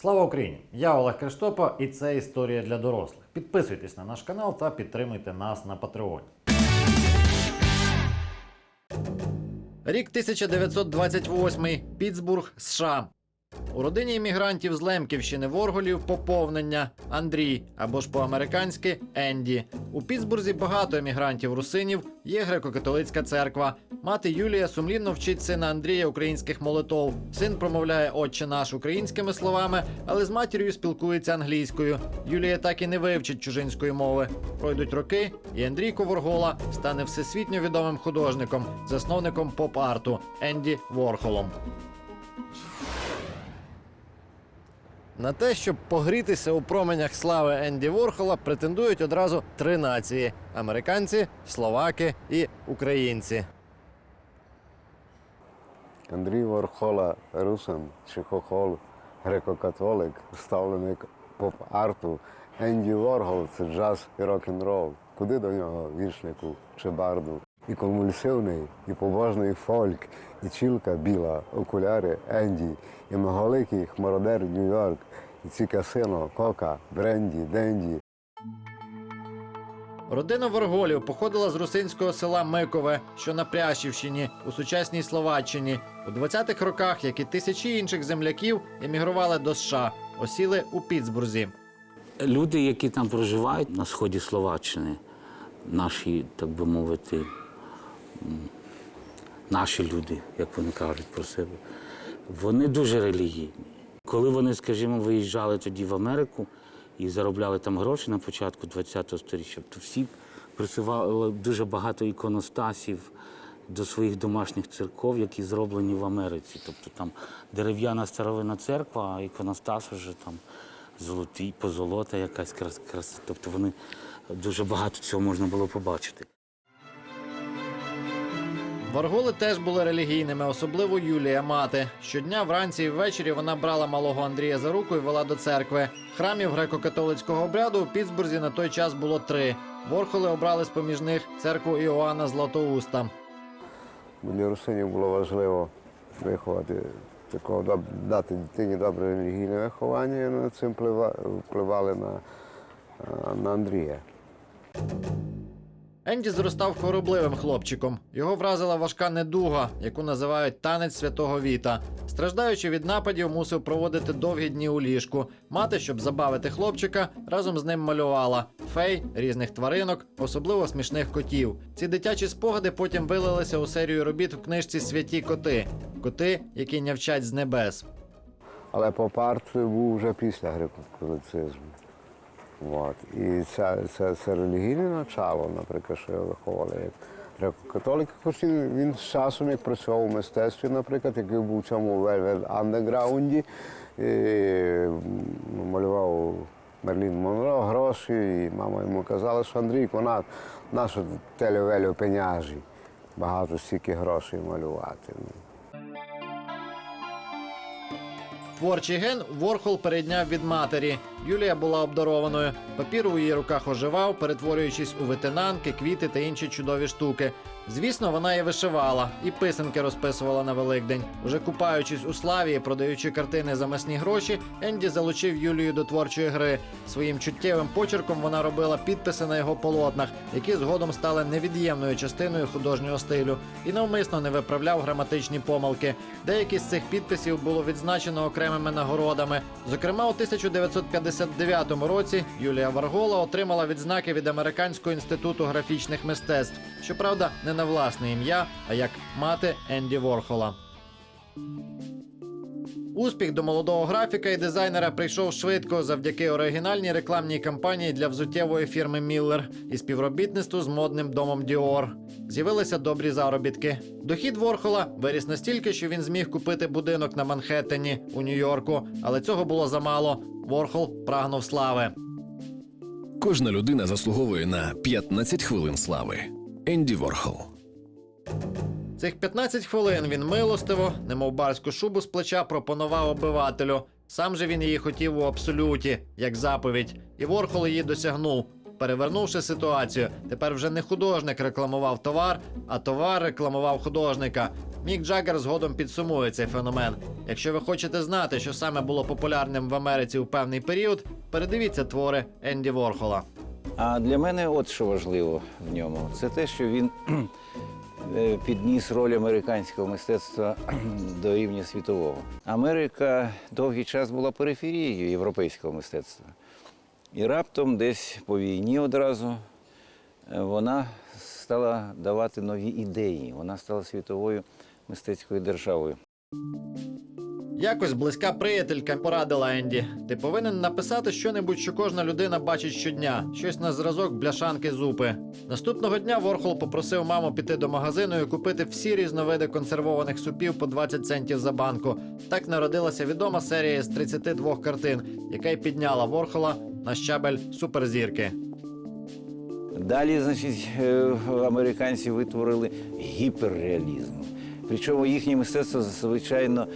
Слава Україні! Я Олег Криштопа, і це історія для дорослих. Підписуйтесь на наш канал та підтримуйте нас на Патреоні. Рік 1928. Пітсбург, США. У родині іммігрантів з Лемківщини Ворголів поповнення Андрій або ж по-американськи Енді. У Пітсбурзі багато емігрантів русинів, є греко-католицька церква. Мати Юлія сумлінно вчить сина Андрія українських молитов. Син промовляє Отче наш українськими словами, але з матір'ю спілкується англійською. Юлія так і не вивчить чужинської мови. Пройдуть роки, і Андрійко Воргола стане всесвітньо відомим художником, засновником поп-арту Енді Ворхолом. На те, щоб погрітися у променях слави Енді Ворхола, претендують одразу три нації: американці, словаки і українці. Андрій Вархола русин, чехохол, греко-католик, ставленик поп-арту. Енді Воргол це джаз і рок-н-рол. Куди до нього віршнику чи барду? І конвульсивний, і побожний фольк, і чілка біла, окуляри Енді, і многоликий хмародер Нью-Йорк, і ці касино, кока, бренді, денді, Родина Ворголів походила з русинського села Микове, що на Прящівщині, у сучасній Словаччині. У 20-х роках, як і тисячі інших земляків, емігрували до США, осіли у Пітсбурзі. Люди, які там проживають на сході Словаччини, наші, так би мовити, наші люди, як вони кажуть про себе, вони дуже релігійні. Коли вони, скажімо, виїжджали тоді в Америку і заробляли там гроші на початку ХХ століття, то всі присували дуже багато іконостасів до своїх домашніх церков, які зроблені в Америці. Тобто там дерев'яна старовинна церква, а іконостас вже там золотий, позолота якась крас, краса. Тобто вони дуже багато цього можна було побачити. Варголи теж були релігійними, особливо Юлія мати. Щодня вранці і ввечері вона брала малого Андрія за руку і вела до церкви. Храмів греко-католицького обряду у Пітсбурзі на той час було три. Ворхоли обрали з поміж них церкву Іоанна Златоуста. Для русинів було важливо виховати такого дати дитині добре релігійне виховання, і над цим вплива- впливали на, на Андрія. Енді зростав хворобливим хлопчиком. Його вразила важка недуга, яку називають танець святого Віта. Страждаючи від нападів, мусив проводити довгі дні у ліжку. Мати, щоб забавити хлопчика, разом з ним малювала фей, різних тваринок, особливо смішних котів. Ці дитячі спогади потім вилилися у серію робіт в книжці Святі коти коти, які нявчать з небес. Але поп-арт був вже після греко-католицизму. От. І це, це, це релігійне начало, наприклад, що його виховували як греко-католик. Хоч він, з часом, як працював у мистецтві, наприклад, який був в цьому андеграунді, малював Мерлін Монро гроші, і мама йому казала, що Андрійко, на, нашу телевелю пеняжі, багато стільки грошей малювати. Творчий ген Ворхол перейняв від матері. Юлія була обдарованою. Папір у її руках оживав, перетворюючись у витинанки, квіти та інші чудові штуки. Звісно, вона і вишивала, і писанки розписувала на Великдень. Уже купаючись у славі і продаючи картини за масні гроші, Енді залучив Юлію до творчої гри. Своїм чуттєвим почерком вона робила підписи на його полотнах, які згодом стали невід'ємною частиною художнього стилю, і навмисно не виправляв граматичні помилки. Деякі з цих підписів було відзначено окремими нагородами. Зокрема, у 1959 році Юлія Варгола отримала відзнаки від Американського інституту графічних мистецтв. Щоправда, не на власне ім'я, а як мати Енді Ворхола. Успіх до молодого графіка і дизайнера прийшов швидко завдяки оригінальній рекламній кампанії для взуттєвої фірми Міллер і співробітництву з модним домом Діор. З'явилися добрі заробітки. Дохід Ворхола виріс настільки, що він зміг купити будинок на Манхеттені у Нью-Йорку, але цього було замало. Ворхол прагнув слави. Кожна людина заслуговує на 15 хвилин слави. Енді Ворхол. Цих 15 хвилин він милостиво, немов барську шубу з плеча, пропонував обивателю. Сам же він її хотів у абсолюті, як заповідь, і Ворхол її досягнув. перевернувши ситуацію. Тепер вже не художник рекламував товар, а товар рекламував художника. Мік Джаггер згодом підсумує цей феномен. Якщо ви хочете знати, що саме було популярним в Америці у певний період, передивіться твори Енді Ворхола. А для мене от що важливо в ньому, це те, що він е, підніс роль американського мистецтва до рівня світового. Америка довгий час була периферією європейського мистецтва. І раптом десь по війні одразу е, вона стала давати нові ідеї. Вона стала світовою мистецькою державою. Якось близька приятелька порадила Енді. Ти повинен написати щонебудь, що кожна людина бачить щодня, щось на зразок бляшанки зупи. Наступного дня Ворхол попросив маму піти до магазину і купити всі різновиди консервованих супів по 20 центів за банку. Так народилася відома серія з 32 картин, яка й підняла Ворхола на щабель суперзірки. Далі, значить, е, американці витворили гіперреалізм. Причому їхнє мистецтво, звичайно,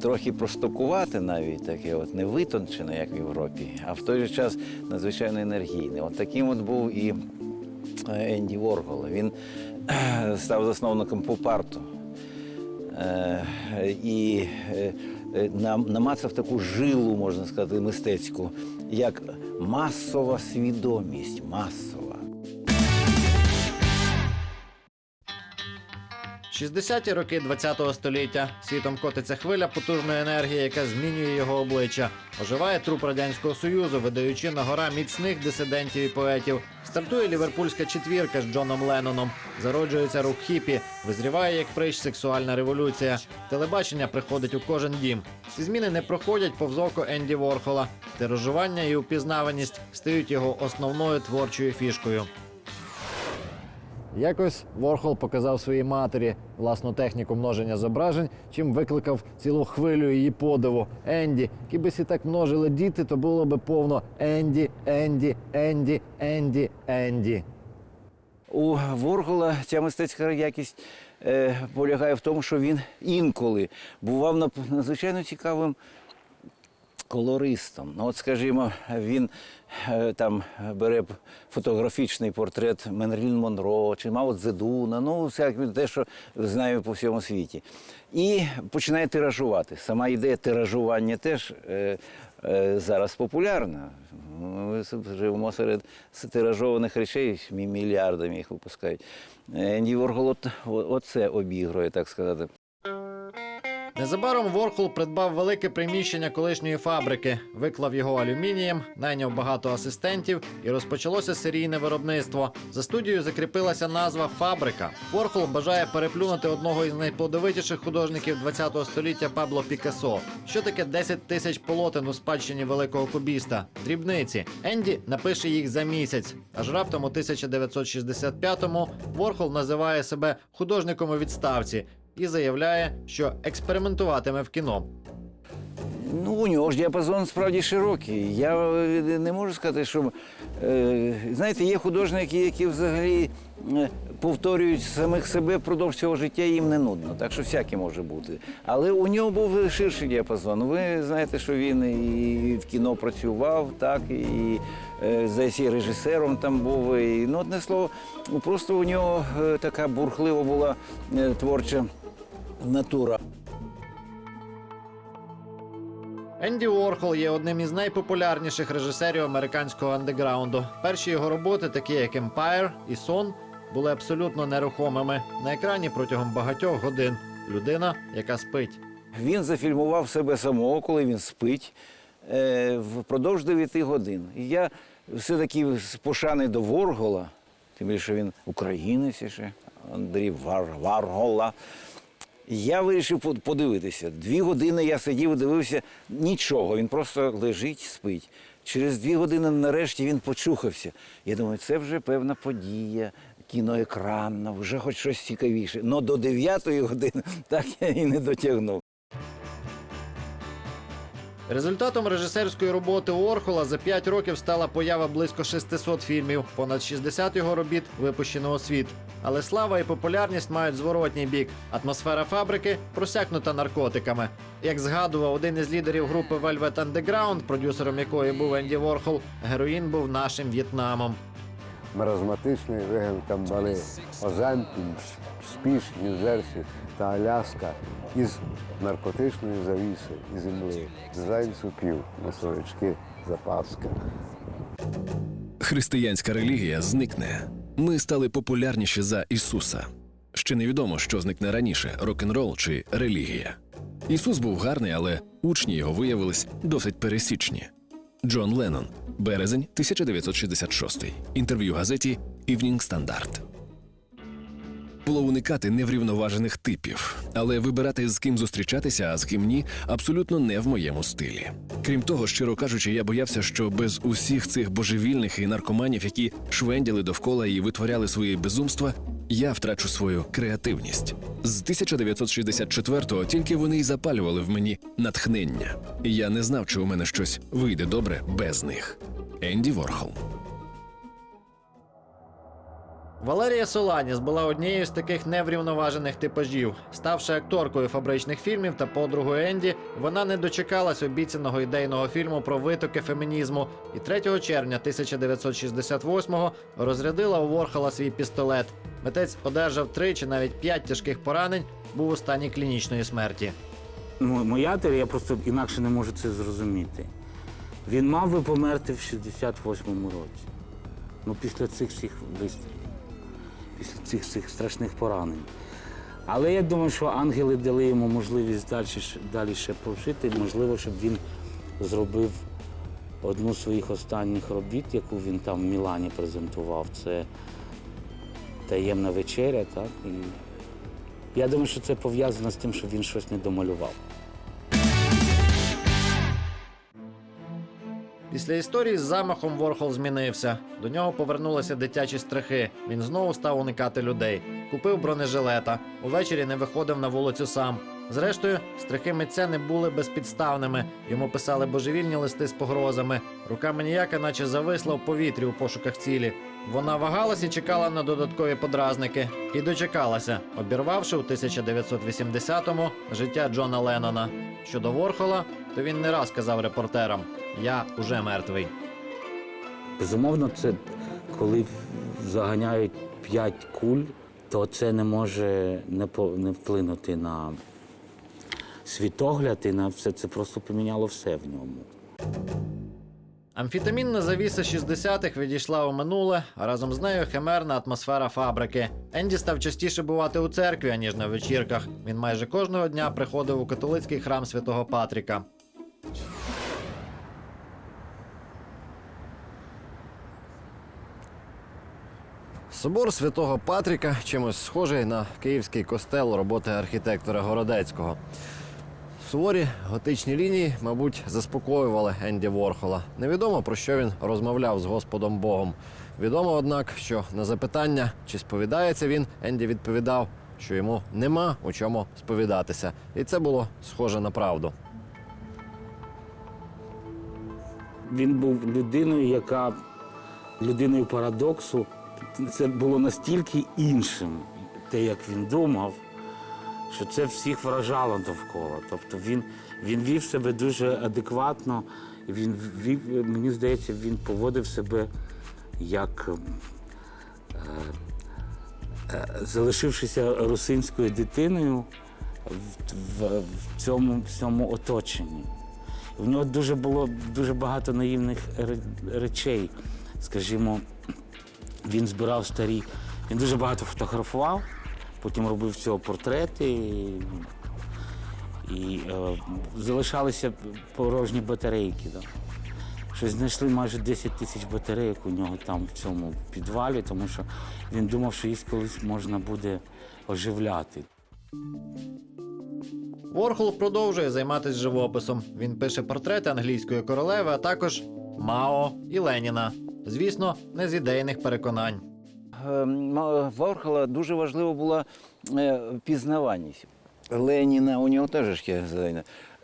трохи простокувате навіть таке, от не витончене, як в Європі, а в той же час надзвичайно енергійне. От таким от був і е, Енді Воргол. Він е, став засновником поп-арту. Е, і е, е, нам- намацав таку жилу, можна сказати, мистецьку, як масова свідомість, масова. 60-ті роки ХХ століття світом котиться хвиля потужної енергії, яка змінює його обличчя. Оживає труп радянського союзу, видаючи на гора міцних дисидентів і поетів. Стартує ліверпульська четвірка з Джоном Ленноном. Зароджується рух хіпі, визріває як прищ сексуальна революція. Телебачення приходить у кожен дім. Ці зміни не проходять повз око Енді Ворхола. Тиражування і упізнаваність стають його основною творчою фішкою. Якось Ворхол показав своїй матері власну техніку множення зображень, чим викликав цілу хвилю її подиву. Енді, якби сі так множили діти, то було би повно Енді, Енді, Енді, Енді, Енді. У Воргола ця мистецька якість е, полягає в тому, що він інколи бував надзвичайно цікавим колористом. Ну, от, скажімо, він е, там бере фотографічний портрет Менрілін Монро чи Мао Цзедуна, ну, всяке те, що знаю по всьому світі. І починає тиражувати. Сама ідея тиражування теж е, е, зараз популярна. Ми живемо серед тиражованих речей, мільярдами їх випускають. Енді Воргол оце обігрує, так сказати. Незабаром Ворхол придбав велике приміщення колишньої фабрики, виклав його алюмінієм, найняв багато асистентів і розпочалося серійне виробництво. За студією закріпилася назва Фабрика. Ворхол бажає переплюнути одного із найплодовитіших художників ХХ століття Пабло Пікассо. Що таке 10 тисяч полотен у спадщині великого кубіста? Дрібниці. Енді напише їх за місяць. Аж раптом у 1965-му Ворхол називає себе художником у відставці і заявляє, що експериментуватиме в кіно. Ну, у нього ж діапазон справді широкий. Я е, не можу сказати, що е, знаєте, є художники, які взагалі е, повторюють самих себе впродовж цього життя, їм не нудно. Так що всяке може бути. Але у нього був ширший діапазон. Ви знаєте, що він і в кіно працював, так, і е, здається, і режисером там був. І, ну, одне слово, просто у нього е, така бурхлива була творча натура. Енді Уорхол є одним із найпопулярніших режисерів американського андеграунду. Перші його роботи, такі як Empire і Сон, були абсолютно нерухомими на екрані протягом багатьох годин. Людина, яка спить. Він зафільмував себе самого, коли він спить е, впродовж 9 годин. І я все-таки з пошани до Воргола, тим більше він українець ще, Андрій Вар, Варгола. Я вирішив под- подивитися. Дві години я сидів і дивився нічого. Він просто лежить, спить. Через дві години нарешті він почухався. Я думаю, це вже певна подія, кіноекранна, вже хоч щось цікавіше. Но до дев'ятої години так я і не дотягнув. Результатом режисерської роботи Орхола за 5 років стала поява близько 600 фільмів, понад 60 його робіт випущено у світ. Але слава і популярність мають зворотній бік. Атмосфера фабрики просякнута наркотиками. Як згадував один із лідерів групи Velvet Underground, продюсером якої був Енді Ворхол, героїн був нашим В'єтнамом. Маразматичний вигін там були Спіш, Нью-Джерсі та Аляска із наркотичної завіси і землі, дизайн суків, носовички, запаска. Християнська релігія зникне. Ми стали популярніші за Ісуса. Ще невідомо, що зникне раніше рок-н-рол чи релігія. Ісус був гарний, але учні його виявились досить пересічні. Джон Леннон, березень 1966. Інтерв'ю газеті Evening Standard. Було уникати неврівноважених типів, але вибирати з ким зустрічатися, а з ким ні, абсолютно не в моєму стилі. Крім того, щиро кажучи, я боявся, що без усіх цих божевільних і наркоманів, які швенділи довкола і витворяли свої безумства, я втрачу свою креативність. З 1964-го тільки вони й запалювали в мені натхнення. І я не знав, чи у мене щось вийде добре без них. Енді Ворхол. Валерія Соланіс була однією з таких неврівноважених типажів. Ставши акторкою фабричних фільмів та подругою Енді, вона не дочекалась обіцяного ідейного фільму про витоки фемінізму і 3 червня 1968-го розрядила у Ворхола свій пістолет. Митець одержав три чи навіть п'ять тяжких поранень, був у стані клінічної смерті. Моя теорія, я просто інакше не можу це зрозуміти. Він мав би померти в 68-му році. Ну, після цих всіх вистрілів, після цих всіх страшних поранень. Але я думаю, що ангели дали йому можливість далі, далі ще пожити. Можливо, щоб він зробив одну з своїх останніх робіт, яку він там в Мілані презентував. Це таємна вечеря, так? І я думаю, що це пов'язано з тим, що він щось не домалював. Після історії з замахом Ворхол змінився. До нього повернулися дитячі страхи. Він знову став уникати людей. Купив бронежилета. Увечері не виходив на вулицю сам. Зрештою, страхи митця не були безпідставними. Йому писали божевільні листи з погрозами. Рука маніяка наче зависла в повітрі у пошуках цілі. Вона вагалась і чекала на додаткові подразники. І дочекалася, обірвавши у 1980-му життя Джона Леннона. Щодо Ворхола, то він не раз казав репортерам: Я уже мертвий. Безумовно, це коли заганяють п'ять куль, то це не може не, по, не вплинути на світогляд і на все. Це просто поміняло все в ньому. Амфітамінна завіса 60-х відійшла у минуле, а разом з нею химерна атмосфера фабрики. Енді став частіше бувати у церкві, аніж на вечірках. Він майже кожного дня приходив у католицький храм святого Патріка. Собор святого Патріка чимось схожий на київський костел роботи архітектора Городецького. Суворі готичні лінії, мабуть, заспокоювали Енді Ворхола. Невідомо про що він розмовляв з Господом Богом. Відомо, однак, що на запитання, чи сповідається він, Енді відповідав, що йому нема у чому сповідатися. І це було схоже на правду. Він був людиною, яка людиною парадоксу. Це було настільки іншим, те, як він думав, що це всіх вражало довкола. Тобто він, він вів себе дуже адекватно, він вів, мені здається, він поводив себе як, е, е, залишившися русинською дитиною в, в, в цьому всьому оточенні. В нього дуже було дуже багато наївних речей. Скажімо, він збирав старі, він дуже багато фотографував, потім робив цього портрети. І, е, залишалися порожні батарейки. Да. Щось знайшли майже 10 тисяч батарейок у нього там в цьому підвалі, тому що він думав, що їх колись можна буде оживляти. Ворхол продовжує займатися живописом. Він пише портрети англійської королеви, а також Мао і Леніна. Звісно, не з ідейних переконань. Е, М- Ворхола дуже важлива була е, пізнаваність. Леніна, у нього теж є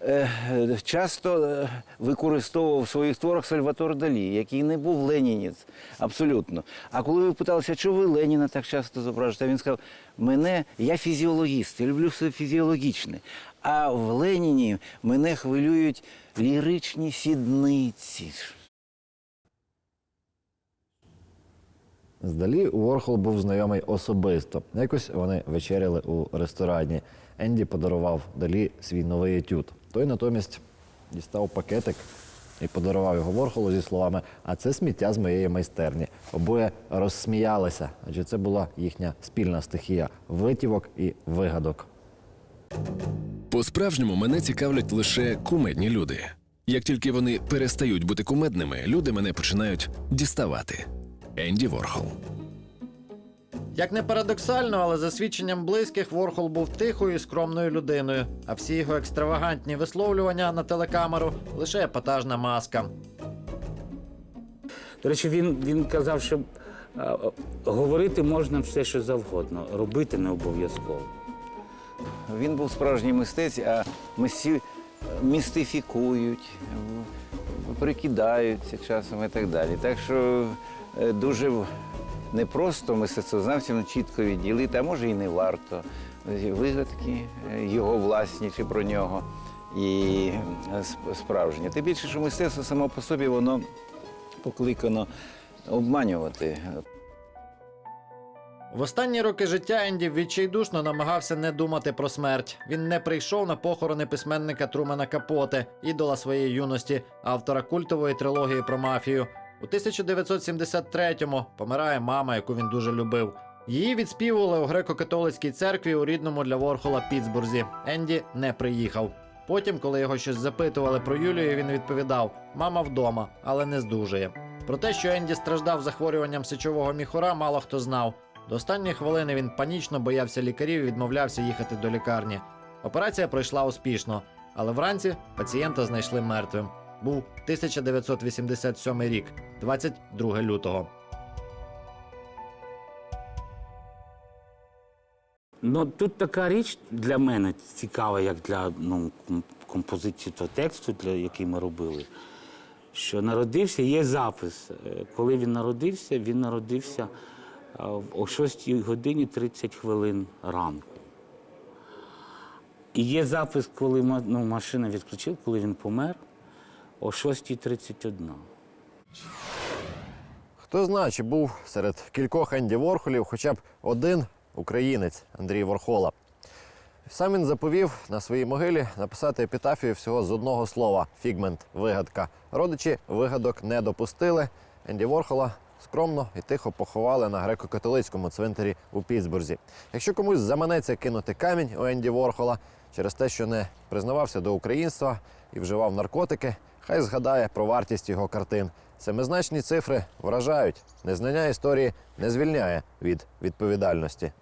е, часто е, використовував в своїх творах Сальватор Далі, який не був ленінець абсолютно. А коли ви питалися, чого ви Леніна так часто зображуєте, він сказав: мене я фізіологіст, я люблю все фізіологічне. А в Леніні мене хвилюють ліричні сідниці. Здалі Уорхол був знайомий особисто. Якось вони вечеряли у ресторані. Енді подарував Далі свій новий етюд. Той натомість дістав пакетик і подарував його Ворхолу зі словами: А це сміття з моєї майстерні. Обоє розсміялися, адже це була їхня спільна стихія витівок і вигадок. По-справжньому мене цікавлять лише кумедні люди. Як тільки вони перестають бути кумедними, люди мене починають діставати. Енді Ворхол. Як не парадоксально, але за свідченням близьких Ворхол був тихою і скромною людиною, а всі його екстравагантні висловлювання на телекамеру лише епатажна маска. До речі, він, він казав, що е, говорити можна все, що завгодно, робити не обов'язково. Він був справжній мистець, а мисці містифікують, прикидаються часом і так далі. Так що дуже в- непросто мистецтвознавцям чітко відділити, а може і не варто е, вигадки е, його власні чи про нього і е, справжні. Тим більше, що мистецтво само по собі воно покликано обманювати. В останні роки життя Енді відчайдушно намагався не думати про смерть. Він не прийшов на похорони письменника Трумена Капоте, ідола своєї юності, автора культової трилогії про мафію. У 1973-му помирає мама, яку він дуже любив. Її відспівували у греко-католицькій церкві у рідному для Ворхола Пітсбурзі. Енді не приїхав. Потім, коли його щось запитували про Юлію, він відповідав: мама вдома, але не здужує. Про те, що Енді страждав захворюванням сечового міхура, мало хто знав. До останньої хвилини він панічно боявся лікарів і відмовлявся їхати до лікарні. Операція пройшла успішно, але вранці пацієнта знайшли мертвим. Був 1987 рік, 22 лютого. Ну тут така річ для мене цікава, як для ну, композиції того тексту, для який ми робили. Що народився, є запис. Е, Коли він народився, він народився е, о 6 годині 30 хвилин ранку. І є запис, коли ну, машина відключила, коли він помер о 6.31. Хто знає, чи був серед кількох Енді Ворхолів хоча б один українець Андрій Ворхола. Сам він заповів на своїй могилі написати епітафію всього з одного слова фігмент вигадка. Родичі вигадок не допустили. Енді Ворхола скромно і тихо поховали на греко-католицькому цвинтарі у Пітсбурзі. Якщо комусь заманеться кинути камінь у Енді Ворхола через те, що не признавався до українства і вживав наркотики, хай згадає про вартість його картин. Семизначні цифри вражають. Незнання історії не звільняє від відповідальності.